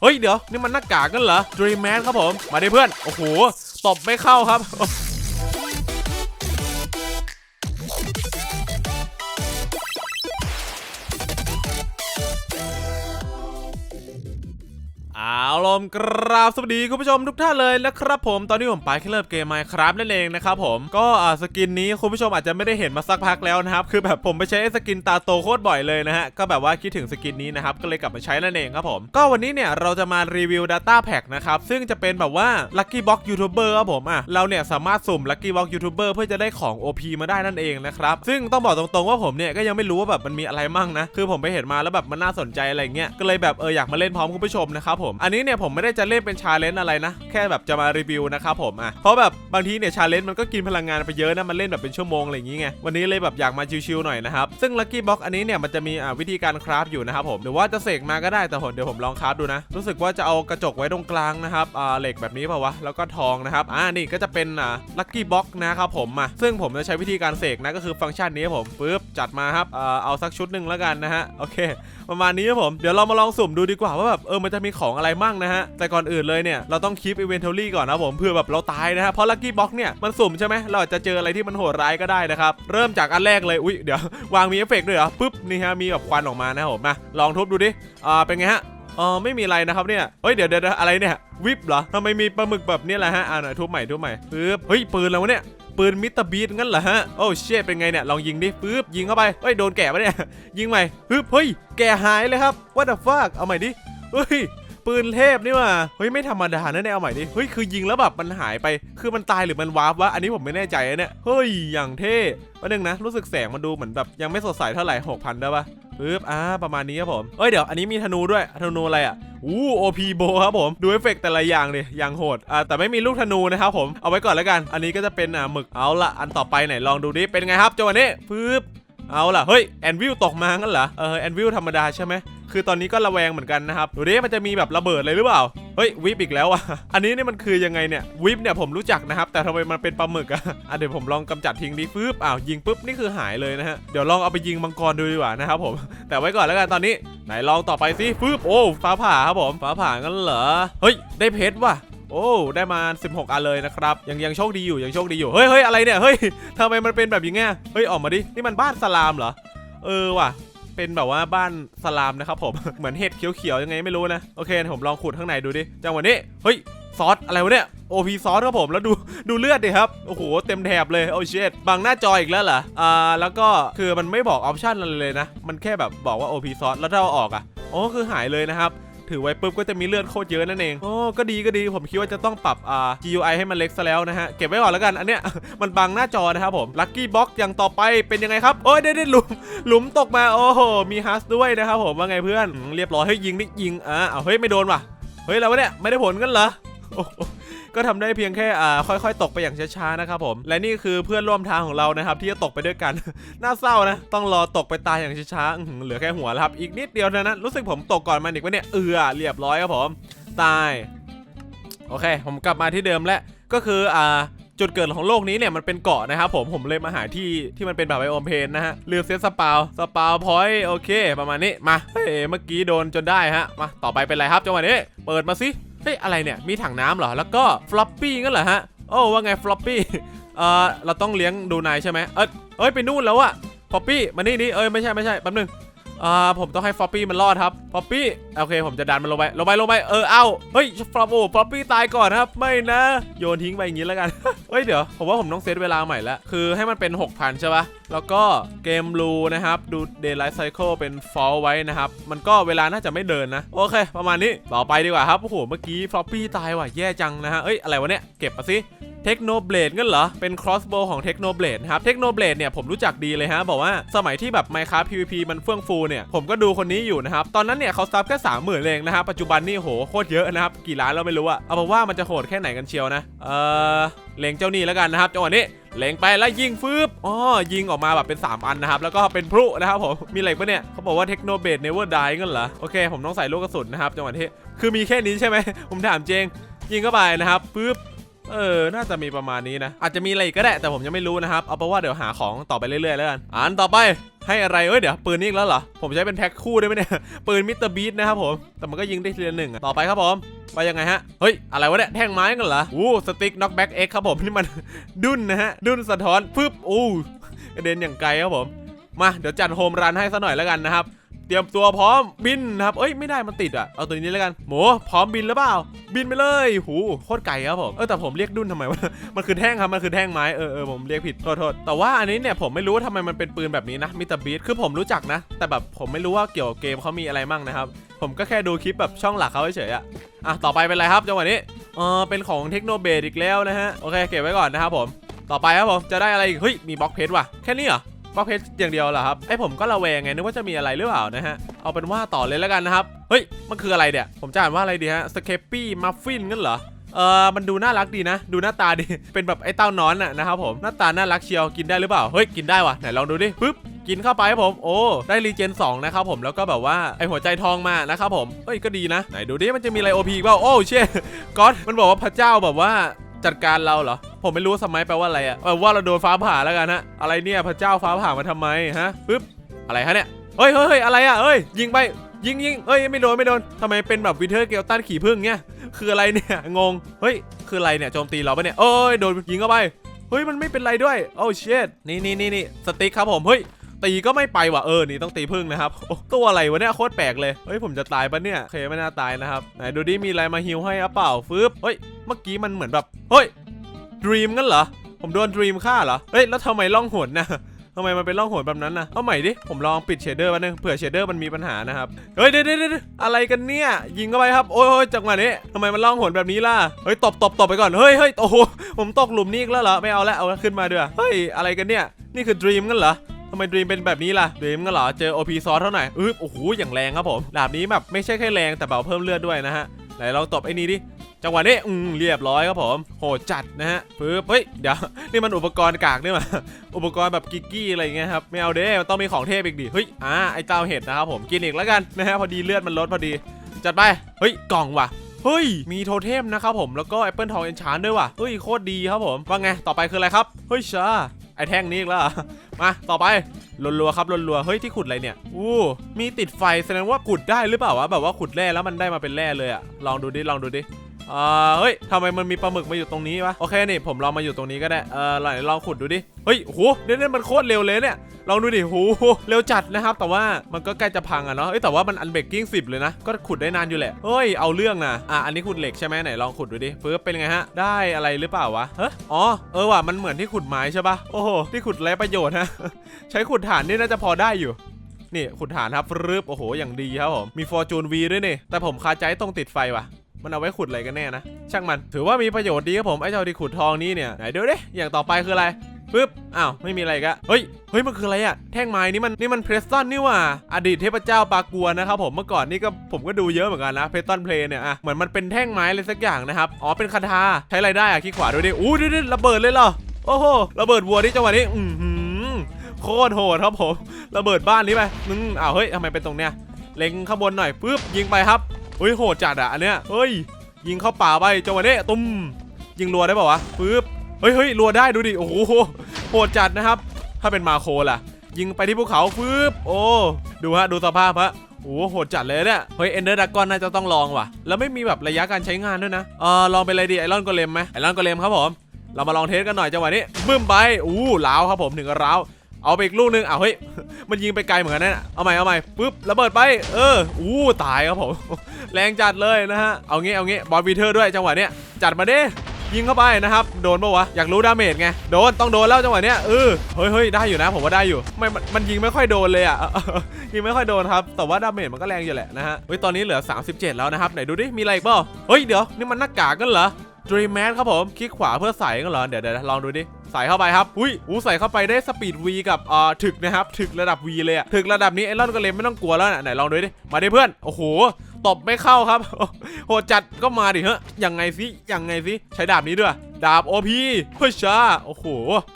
เฮ้ยเดี๋ยวนี่มันหน้ากากกันเหรอ Dream Man ครับผม มาดิเพื่อน โอ้โห ตบไม่เข้าครับ เอาลมกราบสวัสดีคุณผู้ชมทุกท่านเลยนะครับผมตอนนี้ผมไปแค่เริ่มเกมไมครับนั่นเองนะครับผมก็อ่าสกินนี้คุณผู้ชมอาจจะไม่ได้เห็นมาสักพักแล้วนะครับคือแบบผมไปใช้สกินตาโตโคตรบ่อยเลยนะฮะก็แบบว่าคิดถึงสกินนี้นะครับก็เลยกลับมาใช้นั่นเองครับผมก็วันนี้เนี่ยเราจะมารีวิว Data Pack นะครับซึ่งจะเป็นแบบว่า Lucky Box YouTuber ครับผมอะเราเนี่ยสามารถสุ่ม Lucky Box YouTuber เพื่อจะได้ของ OP มาได้นั่นเองนะครับซึ่งต้องบอกตรงๆว่าผมเนี่ยก็ยังไม่รู้ว่าแบบมันมีอะไรมั่งนะคือผมไปเห็นมาแล้วแบบมันน่าสนใจอะไรเงี้ยก็เลยแบบเอออยากมาเล่นพร้อมคุณผู้ชมนะครับผมอันนี้เนี่ยผมไม่ได้จะเล่นเป็นชาเลนจ์อะไรนะ แค่แบบจะมารีวิวนะครับผมอะเพราะแบบบางทีเนี่ยชาเลนจ์มันก็กินพลังงานไปเยอะนะมันเล่นแบบเป็นชั่วโมงอะไรอย่างงี้ไงวันนี้เลยแบบอยากมาชิวๆหน่อยนะครับซึ่ง Lucky Box อันนี้เนี่ยมันจะมีอ่าวิธีการคราฟอยู่นะครับผมหรือว่าจะเสกมาก็ได้แต่ผมเดี๋ยวผมลองคราฟดูนะ รู้สึกว่าจะเอากระจกไว้ตรงกลางนะครับอ่าเหล็กแบบนี้เปล่าวะแล้วก็ทองนะครับอ่านี่ก็จะเป็นอ่า Lucky Box นะครับผมมาซึ่งผมจะใช้วิธีการเสกนะก็คือฟังก์ชันนี้ผมปึ๊บจัดมาครับอ่าเอาสักชุดหนึ่งแล้วกันนะฮะโอเค ประมาณนี้ครับผม เดี๋ยวเรามาลองสุ่มดูดีกว่าว่าแบบเออมันจะมีของอะไรมั่งนะฮะ แต่ก่อนอื่นเลยเนี่ยเราต้องคีปอีเวนทอรี่ก่อนนะผมเพื่อแบบเราตายนะฮะเพราะลั c กี้บ็อกเนี่ยมันสุ่มใช่ไหมเราอาจจะเจออะไรที่มันโหดร้ายก็ได้นะครับเริ่มจากอันแรกเลยอุ๊ยเดี๋ยววางมีเอฟเฟกต์ด้วยเหรอปุ๊บนี่ฮะมีแบบควันออกมานะผมมาลองทุบดูดิอ่าเป็นไงฮะอ๋อไม่มีอะไรนะครับเนี่ยเฮ้ยเดี๋ยวเดี๋ยวเดี๋ยวอะไรเนี่ยวิบเหรอทำไมมีปลาหมึกแบบนี้แหละฮะอ่าหน่อยทุบใหม่ทุบใหม่ปึ๊บเฮ้ยปืนแล้ววะเนี่ย ปืนมิสเตอร์บีทงั้นเหรอฮะโอ้เชี่ยเป็นไงเนี่ยลองยิงดิปึ๊บยิงเข้าไปเฮ้ยโดนแกะปะเนี่ยยิงใหม่ปึ๊บเฮ้ยแกะหายเลยครับ what the fuck เอาใหม่ดิเฮ้ยปืนเทพนี่ว่ะเฮ้ยไม่ธรรมดานะเนี่ยเอาใหม่ดิเฮ้ยคือยิงแล้วแบบมันหายไป คือมันตายหรือมันวาร์ปวะอันนี้ผมไม่แน่ใจนะเนี่ยเฮ้ยอย่างเท่ประเด็นงนะรู้สึกแสงมันดูเหมือนแบบยังไม่สดใสเท่าไหร่6,000ได้ปะ ปึ๊บอ่าประมาณนี้ครับผมเอ้ยเดี๋ยวอันนี้มีธนูด้วยธนูอะไรอะอู้โอพีโบครับผม ดูเอฟเฟกต์แต่ละอย่างเลยอย่างโหดอ่าแต่ไม่มีลูกธนูนะครับผมเอาไว้ก่อนแล้วกัน อันนี้ก็จะเป็นอ่าหมึกเอาละอันต่อไปไหนลองดูดิเป็นไงครับจังหวะนี้ปึ๊บ เอาล่ะ เฮ้ย แอนวิลตกมางั้นเหรอ เออ แอนวิลธรรมดาใช่ไหม คือตอนนี้ก็ระแวงเหมือนกันนะครับ ดูดิ มันจะมีแบบระเบิดเลยหรือเปล่า เฮ้ย วิปอีกแล้วอะ อันนี้นี่มันคือยังไงเนี่ย วิปเนี่ยผมรู้จักนะครับ แต่ทำไมมันเป็นปลาหมึกอะอะเดี๋ยวผมลองกำจัดทิ้งดิปึ๊บ อ้าว ยิงปุ๊บ นี่คือหายเลยนะฮะ เดี๋ยวลองเอาไปยิงมังกรดูดีกว่านะครับผม แต่ไว้ก่อนแล้วกันตอนนี้ ไหนลองต่อไปสิปึ๊บ โอ้ ฟ้าผ่าครับผม ฟ้าผ่างั้นเหรอ เฮ้ย ได้เพชรว่ะ โอ้ได้มา 16 อันเลยนะครับ ยังยังโชคดีอยู่ยังโชคดีอยู่ เฮ้ยเฮ้ยอะไรเนี่ยเฮ้ยทำไมมันเป็นแบบอย่างเงี้ยเฮ้ยออกมาดินี่มันบ้านสลามเหรอเออว่ะเป็นแบบว่าบ้านสลามนะครับผม เหมือนเห็ดเขียวๆยังไงไม่รู้นะ โอเค ผมลองขุดข้างในดูดิ จังหวะนี้ เฮ้ย ซอสอะไรวะเนี่ย โอพีซอสครับผม แล้วดูดูเลือดดิครับ โอ้โห เต็มแถบเลย โอ้เชดบังหน้าจออีกแล้วเหรอ อ่า แล้วก็คือมันไม่บอกออปชันอะไรเลยนะ มันแค่แบบบอกว่า OP ซอส แล้วถ้าเอาออกอะ โอ๋อคือหายเลยนะครับ ถือไว้ปุ๊บก็จะมีเลือดโคตรเยอะนั่นเองโอ้ก็ดีก็ดีผมคิดว่าจะต้องปรับอ่า GUI ให้มันเล็กซะแล้วนะฮะเก็บไว้ก่อนแล้วกันอันเนี้ยมันบังหน้าจอนะครับผม Lucky Box อย่างต่อไปเป็นยังไงครับโอ้ยได้ได้หลุมหลุมตกมาโอ้โหมีฮัสด้วยนะครับผมว่าไงเพื่อนเรียบร้อยเฮ้ยยิงนี่ยิงอ่าเฮ้ยไม่โดนว่ะเฮ้ยแล้ววะเนี่ยไม่ได้ผลกันเหรอ ก็ทำได้เพียงแค่อ่าค่อย ๆ ตกไปอย่างช้าๆนะครับผมและนี่คือเพื่อนร่วมทางของเรานะครับที่จะตกไปด้วยกัน น่าเศร้านะ ต้องรอตกไปตายอย่างช้าๆเหลือแค่หัวครับอีกนิดเดียวเท่านั้นรู้สึกผมตกก่อนมันอีกวะเนี่ยเอือเรียบร้อยครับผมตายโอเค ผมกลับมาที่เดิมแล้วก็คืออ่าจุดเกิดของโลกนี้เนี่ยมันเป็นเกาะนะครับผมผมเลยมาหาที่ที่มันเป็นแบบไบโอมเพนนะฮะลืมเซตสปาวสปาวพอยต์โอเค ประมาณนี้มาเฮ้ยเมื่อกี้โดนจนได้ฮะมาต่อไปเป็นไรครับจังหวะนี้เปิดมาสิ เฮ้ยอะไรเนี่ย มีถังน้ำเหรอ แล้วก็ฟลอปปี้งั้นเหรอฮะ โอ้ว่าไงฟลอปปี้เอ่อเราต้องเลี้ยงดูนายใช่ไหมเอยเอ้ยไปนู่นแล้วอะฟลอปปี้มานี่นี่เอ้ยไม่ใช่ไม่ใช่แป๊บนึง อ่าผมต้องให้ฟอปปี้มันรอดครับฟอปปี้โอเค ผมจะดันมันลงไปลงไปลงไปเออเอาเฮ้ยฟอปโอ้ฟอปปี้ตายก่อนครับ ไม่นะโยนทิ้งไปอย่างนี้แล้วกันเฮ้ยเดี๋ยวผมว่าผมต้องเซตเวลาใหม่แล้วคือให้มันเป็น 6,000 ใช่ปะแล้วก็เกมรูนะครับ ดู Daylight Cycle เป็น Fall ไว้นะครับ มันก็เวลาน่าจะไม่เดินนะ โอเค ประมาณนี้ต่อไปดีกว่าครับโอ้โหเมื่อกี้ฟอปปี้ตายว่ะแย่จังนะฮะเอ้ยอะไรวะเนี่ยเก็บมาสิ เทคโนเบลดงั้นเหรอ เป็น crossbow ของเทคโนเบลดครับ เทคโนเบลดเนี่ยผมรู้จักดีเลยฮะ บอกว่าสมัยที่แบบ Minecraft PVP มันเฟื่องฟูเนี่ย ผมก็ดูคนนี้อยู่นะครับ ตอนนั้นเนี่ยเขาซับแค่สามหมื่นเองนะครับ ปัจจุบันนี่โหโคตรเยอะนะครับ กี่ล้านเราไม่รู้อะเอาเป็นว่ามันจะโหดแค่ไหนกันเชียวนะ เออเล็งเจ้านี่แล้วกันนะครับจังหวะนี้เล็งไปแล้วยิงฟืบอ๋อยิงออกมาแบบเป็น 3 อันนะครับ แล้วก็เป็นพลุนะครับผม มีอะไรปะเนี่ยเขาบอกว่าเทคโนเบดเนเวอร์ไดงั้นเหรอ โอเค ผมต้องใส่ลูกกระสุนนะครับจังหวะที่คือมีแค่นี้ใช่ไหม ผมถามเจง ยิงเข้าไปนะครับปึ๊บ เออ น่าจะมีประมาณนี้นะ อาจจะมีอะไรก็ได้แต่ผมยังไม่รู้นะครับ เอาเป็นว่าเดี๋ยวหาของต่อไปเรื่อยๆแล้วกัน อันต่อไปให้อะไรเอ้ยเดี๋ยวปืนนี่อีกแล้วเหรอ ผมใช้เป็นแพ็คคู่ได้ไหมเนี่ย ปืนมิสเตอร์บีทนะครับผม แต่มันก็ยิงได้ทีละหนึ่งอะต่อไปครับผมไปยังไงฮะ เฮ้ย อะไรวะเนี่ย แท่งไม้กันเหรออู้สติ๊กน็อกแบ็กเอ็กครับผม นี่มัน ดุนนะฮะ ดุนสะท้อนปึ๊บอู้กระเด็นอย่างไกลครับผม มา เดี๋ยวจัดโฮมรันให้ซะหน่อยแล้วกันนะครับ เตรียมตัวพร้อมบินนะครับ เอ้ยไม่ได้มันติดอะ เอาตัวนี้แล้วกัน หมูพร้อมบินหรือเปล่า บินไปเลย หูโคตรไกลครับผม เออแต่ผมเรียกดุนทำไมวะ มันคือแท่งครับ มันคือแท่งไม้ เออเออผมเรียกผิด โทษโทษแต่ว่าอันนี้เนี่ยผมไม่รู้ว่าทำไมมันเป็นปืนแบบนี้นะมิตรบีทคือผมรู้จักนะ แต่แบบผมไม่รู้ว่าเกี่ยวกับเกมเขามีอะไรมั่งนะครับ ผมก็แค่ดูคลิปแบบช่องหลักเขาเฉยๆอะ อะต่อไปเป็นอะไรครับจังหวะนี้เออเป็นของเทคโนเบดอีกแล้วนะฮะ โอเคเก็บไว้ก่อนนะครับผม ต่อไปครับผมจะได้อะไรอีก เฮ้ยมีบล็อกเพชรว่ะแค่นี้เหรอ บล็อกเพชรอย่างเดียวเหรอครับไอผมก็ระแวงไงนึกว่าจะมีอะไรหรือเปล่านะฮะเอาเป็นว่าต่อเลยแล้วกันนะครับเฮ้ยมันคืออะไรเนี่ยผมจะอ่านว่าอะไรดีฮะสเคปปี้มัฟฟินงั้นเหรอเออมันดูน่ารักดีนะ ดูหน้าตาดี เป็นแบบไอ้เต้านอนน่ะนะครับผมหน้าตาน่ารักเชียวกินได้หรือเปล่าเฮ้ยกินได้ว่ะไหนลองดูดิปึ๊บกินเข้าไปครับผมโอ้ได้รีเจน2นะครับผมแล้วก็แบบว่าไอหัวใจทองมานะครับผมเฮ้ยก็ดีนะไหนดูดิมันจะมีอะไรโอพีเปล่าโอ้เช่ก็อดมันบอกว่าพระเจ้าแบบว่าจัดการเราเหรอ ผมไม่รู้สมัยแปลว่าอะไรอะแปลว่าเราโดนฟ้าผ่าแล้วกันฮะ อะไรเนี่ยพระเจ้าฟ้าผ่ามาทำไมฮะปึ๊บ อะไรฮะเนี่ยเฮ้ยเฮ้ยเฮ้ยอะไรอะเฮ้ย ยิงไป ยิงยิงเฮ้ย ไม่โดน ไม่โดนทำไมเป็นแบบวิเทอร์เกลตันขี่พึ่งเนี่ยคืออะไรเนี่ย งง เฮ้ย คืออะไรเนี่ย โจมตีเราปะเนี่ยเอ้ย โดนยิงเข้าไป เฮ้ย มันไม่เป็นไรด้วย โอ้เชดนี่นี่นี่นี่สติ๊กครับผม เฮ้ยตีก็ไม่ไปว่ะเออ นี่ต้องตีพึ่งนะครับโอ้ตัวอะไรวะเนี่ยโคตรแปลกเลย เฮ้ยผมจะตายปะเนี่ยเคไม่น่าตายนะครับ ไหนดูดิมีอะไรมาฮิวให้อะเปล่าฟึบเฮ้ย เมื่อกี้มันเหมือนแบบ เฮ้ย ดรีมงั้นเหรอ ผมโดนดรีมฆ่าเหรอ เฮ้ย แล้วทำไมล่องหนนะทำไมมันเป็นร่องหนแบบนั้นนะเอาใหม่ดิ ผมลองปิดเชดเดอร์มานึงเผื่อเชดเดอร์มันมีปัญหานะครับ เฮ้ยเดี๋ยวเดี๋ยวเดี๋ยวอะไรกันเนี่ย ยิงเข้าไปครับโอ้ยโอ้ยจังหวะนี้ทำไมมันล่องหนแบบนี้ล่ะ เฮ้ยตบตบตบไปก่อน เฮ้ยเฮ้ยโอ้โห ผมตกหลุมนี้อีกแล้วเหรอ ไม่เอาแล้วเอาขึ้นมาเด้วยเฮ้ย อะไรกันเนี่ย นี่คือดรีมงั้นเหรอทำไมดรีมเป็นแบบนี้ล่ะดรีมงั้นเหรอ เจอ OP ซอสเท่าไหร่อึ๊บโอ้โห อย่างแรงครับผม ดาบนี้แบบไม่ใช่แค่แรงแต่แบบเพิ่มเลือดด้วยนะฮะ ไหนลองตบไอ้นี่ดิ จังหวะนี้อืมเรียบร้อยครับผม โหจัดนะฮะปึ๊บเฮ้ยเดี๋ยวนี่มันอุปกรณ์กากนี่มาอุปกรณ์แบบกิกกี้อะไรอย่างเงี้ยครับไม่เอาเด้มันต้องมีของเทพอีกดิเฮ้ยอ่าไอ้เจ้าเห็ดนะครับผมกินอีกแล้วกันนะฮะพอดีเลือดมันลดพอดี จัดไปเฮ้ยกล่องว่ะเฮ้ย มีโทเทมนะครับผม แล้วก็แอปเปิลทองเอนชานด้วยว่ะ เฮ้ย โคตรดีครับผม ว่าไง ต่อไปคืออะไรครับ เฮ้ยชาไอ้แท่งนี้อีกแล้วมา ต่อไปรัวๆครับรัวๆเฮ้ย ที่ขุดอะไรเนี่ย อู้ มีติดไฟ แสดงว่าขุดได้หรือเปล่าวะ แบบว่าขุดแร่แล้วมันได้มาเป็นแร่เลยอะลองดูดิ ลองดูดิ อ่าเฮ้ยทำไมมันมีปลาหมึกมาอยู่ตรงนี้วะโอเคนี่ผมลองมาอยู่ตรงนี้ก็ได้เออไหนลองขุดดูดิเฮ้ยโหเนี่ยเนี่ยมันโคตรเร็วเลยเนี่ยลองดูดิโหเร็วจัดนะครับ แต่ว่ามันก็ใกล้จะพังอะเนาะเอ้ยแต่ว่ามันอันเบรกกิ้งสิบเลยนะก็ขุดได้นานอยู่แหละเฮ้ยเอาเรื่องนะอะอันนี้ขุดเหล็กใช่ไหมไหนลองขุดดูดิปึ๊บเป็นไงฮะได้อะไรหรือเปล่าวะเฮ้ยอ๋อเออว่ะมันเหมือนที่ขุดไม้ใช่ปะโอ้โหที่ขุดไรประโยชน์ฮะใช้ขุดฐานนี่น่าจะพอได้อยู่นี่ขุดฐานครับรึบโอ้โหอย่างดีครับผมมีฟอร์จูนวีด้วยนี่แต่ผมคาใจตรงติดไฟว่ะ มันเอาไว้ขุดอะไรกันแน่นะ ช่างมัน ถือว่ามีประโยชน์ดีครับผมไอ้เจ้าที่ขุดทองนี้เนี่ยไหนดูดิอย่างต่อไปคืออะไรปึ๊บอ้าวไม่มีอะไรกะเฮ้ยเฮ้ยมันคืออะไรอะแท่งไม้นี่มันนี่มันเพรสตันนี่ว่าอดีตเทพเจ้าปากัวนะครับผมเมื่อก่อนนี่ก็ผมก็ดูเยอะเหมือนกันนะเพรสตันเพลเนี่ยอะเหมือนมันเป็นแท่งไม้อะไรสักอย่างนะครับอ๋อเป็นคาถาใช้อะไรได้อะคลิกขวาดูดิอู้ดิดิระเบิดเลยเหรอโอ้โหระเบิดวัวที่จังหวะนี้อือหือโคตรโหดครับผมระเบิดบ้านนี้ไปนึงอ้าวเฮ้ยทำไมเป็นตรงเนี้ยเล็งข้างบนหน่อยปึ๊บยิงไปครับ เฮ้ยโหดจัดอะอันเนี้ยเฮ้ยยิงเข้าป่าไปจังหวะนี้ตุ้มยิงรัวได้ป่าวะปึ๊บเฮ้ยเฮ้ยรัวได้ดูดิโอ้โหโหดจัดนะครับ ถ้าเป็นมาโคล่ะ ยิงไปที่ภูเขาปึ๊บโอ้ดูฮะดูสภาพฮะโอ้โหดจัดเลยเนี่ยเฮ้ยเอนเดอร์ดักกอนน่าจะต้องลองว่ะ แล้วไม่มีแบบระยะการใช้งานด้วยนะเออลองไปเลยดิไอรอนโกเลมไหมไอรอนโกเลมครับผมเรามาลองเทสกันหน่อยจังหวะนี้บึ้มไปอู้ล้าวครับผมถึงกับล้าว เอาไปอีกลูกหนึงอ้าวเฮ้ย มันยิงไปไกลเหมือนกันนะเอาใหม่เอาใหม่ปึ๊บระเบิดไป เออ อู้ตายครับผม แรงจัดเลยนะฮะ เอางี้เอางี้บอลวีเทอร์ด้วยจังหวะเนี้ย จัดมาดิยิงเข้าไปนะครับ โดนปะวะ อยากรู้ดาเมจไง โดน ต้องโดนแล้วจังหวะเนี้ยเออเฮ้ยเฮ้ยได้อยู่นะ ผมว่าได้อยู่ ไม่มันมันยิงไม่ค่อยโดนเลยอะ ยิงไม่ค่อยโดนครับ แต่ว่าดาเมจมันก็แรงอยู่แหละนะฮะ เฮ้ย ตอนนี้เหลือ 37 แล้วนะครับ ไหนดูดิ มีอะไรอีกเปล่าเฮ้ย เดี๋ยว นี่มันหน้ากากกันเหรอ Dream Man ครับผม คลิกขวาเพื่อใส่กันเหรอ เดี๋ยวเดี๋ยวลองดูดิ ใส่เข้าไปครับ อุ้ยอู้ใส่เข้าไปได้สปีด V กับเอ่อถึกนะครับ ถึกระดับ V เลยอะถึกระดับนี้ไอรอนก็เลยไม่ต้องกลัวแล้วนะไหนลองดูดิ มาดิเพื่อน โอ้โห ตบไม่เข้าครับ โหจัดก็มาดิเฮ้ยยังไงสิยังไงสิใช้ดาบนี้ด้วยดาบ OP เฮ้ยช้าโอ้โห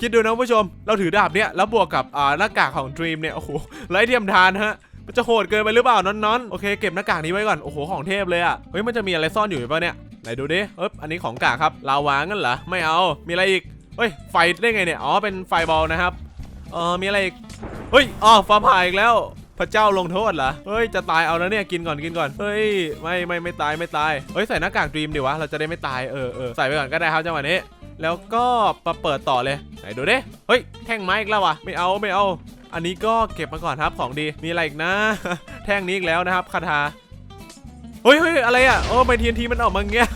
คิดดูนะคุณผู้ชม เราถือดาบเนี้ยแล้วบวกกับอ่าหน้ากากของ Dream เนี่ย โอ้โหไร้เทียมทานฮะมันจะโหดเกินไปหรือเปล่าน้อนๆโอเคเก็บหน้ากากนี้ไว้ก่อน โอ้โห ของเทพเลยอะเฮ้ย มันจะมีอะไรซ่อนอยู่ป่ะเนี่ยไหนดูดิเอ๊บอันนี้ของกากครับ ลาวางั้นเหรอ ไม่เอา มีอะไรอีก เฮ้ย ไฟได้ไงเนี่ย อ๋อ เป็นไฟบอลนะครับ เออมีอะไรอีก เฮ้ย อ๋อ ฟ้าผ่าอีกแล้ว พระเจ้าลงโทษเหรอ เฮ้ย จะตายเอาแล้วเนี่ย กินก่อน กินก่อน เฮ้ย ไม่ไม่ไม่ตายไม่ตาย เฮ้ย ใส่หน้ากากดรีมดิวะ เราจะได้ไม่ตาย เออเออใส่ไปก่อนก็ได้ครับจังหวะนี้ แล้วก็มาเปิดต่อเลย ไหนดูดิ เฮ้ย แท่งไม้อีกแล้ววะ ไม่เอาไม่เอา อันนี้ก็เก็บมาก่อนครับ ของดี มีอะไรอีกนะ แท่งนี้อีกแล้วนะครับ คาถาเฮ้ยเฮ้ยอะไรอะ โอ้ไม่ทีนทีมันออกมาเงี้ย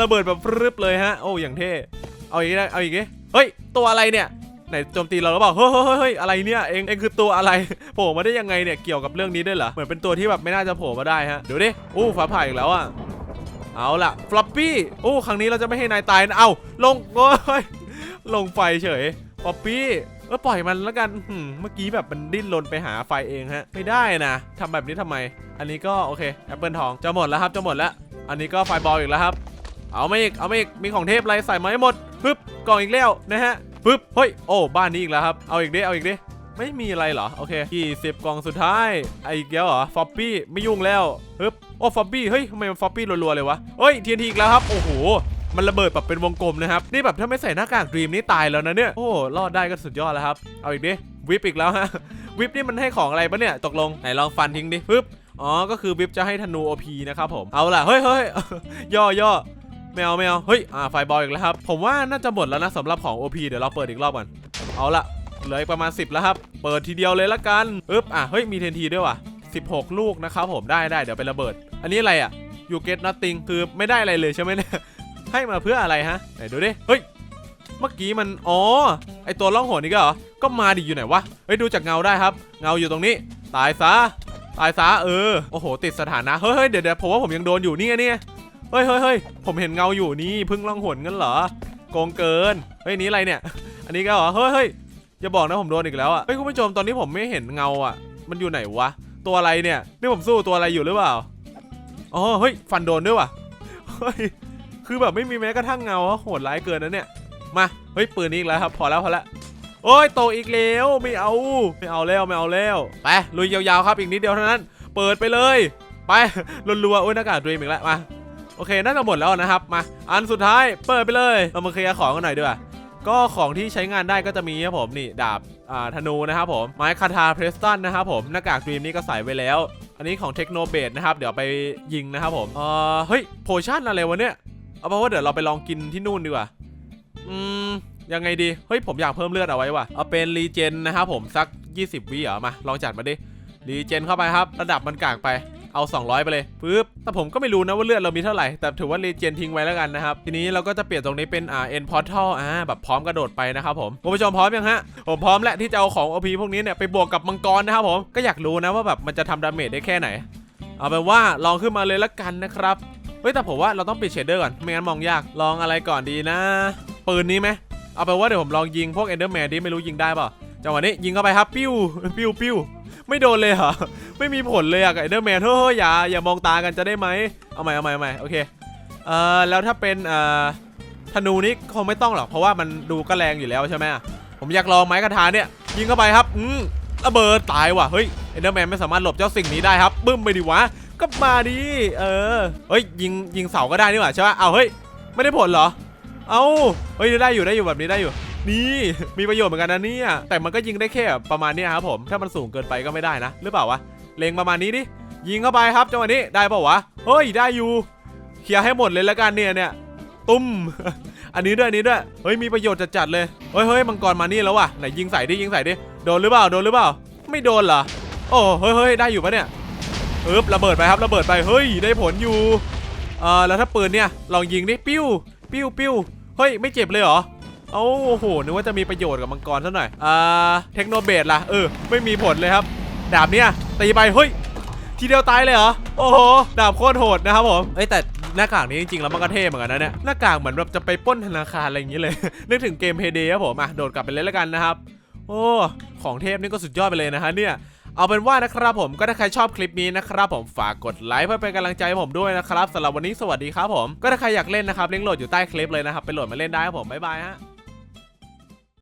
ระเบิดแบบรึบเลยฮะ โอ้อย่างเท่ เอาอีกได้เอาอีกดิ เฮ้ย ตัวอะไรเนี่ยไหนโจมตีเราหรือเปล่าเฮ้ยเฮ้ยเฮ้ยเฮ้ยอะไรเนี่ยเองเองคือตัวอะไรโผล่มาได้ยังไงเนี่ยเกี่ยวกับเรื่องนี้ด้วยเหรอเหมือนเป็นตัวที่แบบไม่น่าจะโผล่มาได้ฮะเดี๋ยวดิอู้ฟ้าผ่าอีกแล้วอะเอาล่ะฟลอปปี้โอ้ครั้งนี้เราจะไม่ให้นายตายนะเอาลงโอ้ยลงไฟเฉยฟลอปปี้เออปล่อยมันแล้วกันเมื่อกี้แบบมันดิ้นรนไปหาไฟเองฮะไม่ได้นะทำแบบนี้ทำไม อันนี้ก็โอเคแอปเปิลทองจะหมดแล้วครับจะหมดแล้ว อันนี้ก็ไฟบอลอีกแล้วครับ เอาไมาอีกเอาไมาอีกมีของเทพอะไรใส่มาให้หมด ปึ๊บกล่องอีกแล้วนะฮะปึ๊บเฮ้ยโอ้บ้านนี้อีกแล้วครับเอาอีกดิเอาอีกดิไม่มีอะไรเหรอโอเคกี่สิบกล่องสุดท้ายไอ้อีกแล้วเหรอฟอปปี้ไม่ยุ่งแล้วปึ๊บโอ้ฟอปปี้เฮ้ยทำไมมันฟอปปี้รัวๆเลยวะเฮ้ยทีนทีอีกแล้วครับโอ้โหมันระเบิดแบบเป็นวงกลมนะครับนี่แบบถ้าไม่ใส่หน้ากากดรีมนี่ตายแล้วนะเนี่ยโอ้รอดได้ก็สุดยอดแล้วครับเอาอีกดิวิปอีกแล้วฮะวิปนี่มันให้ของอะไรปะเนี่ยตกลงไหนลองฟันทิ้งดิปึ๊บอ๋อก็คือวิปจะให้ธนู OP นะครับผมเอาล่ะเฮ้ยเฮ้ยย่อย่อ ไม่เอาไม่เอาเฮ้ยอ่าไฟบอลอีกแล้วครับ ผมว่าน่าจะหมดแล้วนะสำหรับของ OP เดี๋ยวเราเปิดอีกรอบก่อนเอาละเหลืออีกประมาณ 10 แล้วครับ เปิดทีเดียวเลยละกันอึ๊บอะเฮ้ยมีเทนทีด้วยว่ะ 16 ลูกนะครับผมได้ได้เดี๋ยวไประเบิด อันนี้อะไรอะ you get nothing คือไม่ได้อะไรเลยใช่ไหมเนี่ยให้มาเพื่ออะไรฮะไหนดูดิเฮ้ยเมื่อกี้มันอ๋อไอตัวล่องหนนี่ก็เหรอก็มาดิอยู่ไหนวะเฮ้ยดูจากเงาได้ครับ เงาอยู่ตรงนี้ ตายซะตายซะเออโอ้โหติดสถานะเฮ้ยเฮ้ยเดี๋ยวเดี๋ยวผมว่าผมยังโดนอยู่นี่ไงเนี่ย เฮ้ยเฮ้ยเฮ้ยผมเห็นเงาอยู่นี่พึ่งล่องหนงั้นเหรอโกงเกินเฮ้ยนี่อะไรเนี่ย อันนี้ก็เหรอเฮ้ยเฮ้ยอย่าบอกนะผมโดนอีกแล้วอะเฮ้ยคุณผู้ชมตอนนี้ผมไม่เห็นเงาอะ มันอยู่ไหนวะตัวอะไรเนี่ยนี่ผมสู้ตัวอะไรอยู่หรือเปล่าอ๋อเฮ้ยฟันโดนด้วยว่ะเฮ้ยคือแบบไม่มีแม้กระทั่งเงาโหดร้ายเกินนะเนี่ยมาเฮ้ยปืนนี้อีกแล้วครับ พอแล้วพอแล้วโอ้ยโตอีกแล้วไม่เอาไม่เอาแล้วไม่เอาแล้วไปลุยยาวๆครับอีกนิดเดียวเท่านั้น เปิดไปเลย ไปรัวๆโอ้ยหน้ากากดรีมอีกแล้วมา โอเคน่าจะหมดแล้วนะครับมา อันสุดท้ายเปิดไปเลยเรามาเคลียร์ของกันหน่อยดีกว่าก็ของที่ใช้งานได้ก็จะมีครับผมนี่ดาบอ่าธนูนะครับผมไม้คาทาเพรสตันนะครับผมหน้ากากดรีมนี่ก็ใส่ไว้แล้ว อันนี้ของเทคโนเบดนะครับเดี๋ยวไปยิงนะครับผมเออเฮ้ยโพชั่นอะไรวะเนี่ยเอาเป็นว่าเดี๋ยวเราไปลองกินที่นู่นดีกว่าอืมยังไงดีเฮ้ยผมอยากเพิ่มเลือดเอาไว้ว่ะเอาเป็นรีเจนนะครับผมสัก 20วิเหรอมาลองจัดมาดิรีเจนเข้าไปครับ ระดับมันกากไป เอา 200 ไปเลยปึ๊บแต่ผมก็ไม่รู้นะว่าเลือดเรามีเท่าไหร่ แต่ถือว่ารีเจนทิ้งไว้แล้วกันนะครับ ทีนี้เราก็จะเปลี่ยนตรงนี้เป็นอ่า end portal อ่าแบบพร้อมกระโดดไปนะครับผมคุณผู้ชมพร้อมยังฮะผมพร้อมแล้วที่จะเอาของ OP พวกนี้เนี่ยไปบวกกับมังกรนะครับผมก็อยากรู้นะว่าแบบมันจะทำดาเมจได้แค่ไหน เอาเป็นว่าลองขึ้นมาเลยละกันนะครับเฮ้ยแต่ผมว่าเราต้องปิดเชดเดอร์ก่อนไม่งั้นมองยากลองอะไรก่อนดีนะปืนนี้ไหมเอาไปนว่าเดี๋ยวผมลองยิงพวกเอนเดอร์แมนดิไม่รู้ยิงได้เปล่าจังหวะนี้ยิงเข้าไปครับปิ้วปิ้วปิ้ว ไม่โดนเลยเหรอ ไม่มีผลเลยอะกับเอเดอร์แมนเฮ้ยอย่าอย่ามองตากันจะได้ไหมเอาใหม่เอาใหม่เอาใหม่โอเคเอ่อแล้วถ้าเป็นเอ่อธนูนี่คงไม่ต้องหรอกเพราะว่ามันดูก็แรงอยู่แล้วใช่ไหมผมอยากลองไม้กระทาเนี่ยยิงเข้าไปครับอืมระเบิดตายว่ะเฮ้ยเอเดอร์แมนไม่สามารถหลบเจ้าสิ่งนี้ได้ครับบึ้มไปดิวะก็มาดิเออเฮ้ยยิงยิงเสาก็ได้นี่หว่าใช่ปะเอาเฮ้ยไม่ได้ผลเหรอเอาเฮ้ยได้อยู่ได้อยู่แบบนี้ได้อยู่ นี่มีประโยชน์เหมือนกันนะเนี่ยแต่มันก็ยิงได้แค่ประมาณเนี้ยครับผมถ้ามันสูงเกินไปก็ไม่ได้นะ หรือเปล่าวะเล็งประมาณนี้ดิยิงเข้าไปครับจังหวะนี้ได้เปล่าวะเฮ้ยได้อยู่เคลียร์ให้หมดเลยแล้วกันเนี่ยเนี่ยตุ้มอันนี้ด้วยอันนี้ด้วยเฮ้ยมีประโยชน์จัดๆเลยเฮ้ยเฮ้ยมังกรมานี่แล้วว่ะไหนยิงใส่ดิยิงใส่ดิโดนหรือเปล่าโดนหรือเปล่า ไม่โดนเหรอโอ้เฮ้ยเฮ้ยได้อยู่ปะเนี่ยปึ๊บระเบิดไปครับระเบิดไปเฮ้ยได้ผลอยู่เออแล้วถ้าปืนเนี่ยลองยิงดิปิ้วปิ้วปิ้วเฮ้ยไม่เจ็บเลยเหรอ โอ้โหนึกว่าจะมีประโยชน์กับมังกรซะหน่อยอ่าเทคโนเบดล่ะเออไม่มีผลเลยครับ ดาบเนี่ยตีไปเฮ้ยทีเดียวตายเลยเหรอ โอ้โห ดาบโคตรโหดนะครับผม เอ้ยแต่หน้ากากนี้จริงๆ แล้วมันก็เท่เหมือนกันนะเนี่ย หน้ากากเหมือนแบบจะไปป้นธนาคารอะไรอย่างนี้เลย นึกถึงเกมเพย์เดย์ครับผมอะโดดกลับไปเลยแล้วกันนะครับ โอ้ ของเทพนี่ก็สุดยอดไปเลยนะฮะเนี่ย เอาเป็นว่านะครับผม ก็ถ้าใครชอบคลิปนี้นะครับผม ฝากกดไลค์เพื่อเป็นกำลังใจผมด้วยนะครับสำหรับวันนี้สวัสดีครับผม ก็ถ้าใครอยากเล่นนะครับลิงก์โหลดอยู่ใต้คลิปเลยนะครับ ไปโหลดมาเล่นได้ครับผม บ๊ายบายฮะ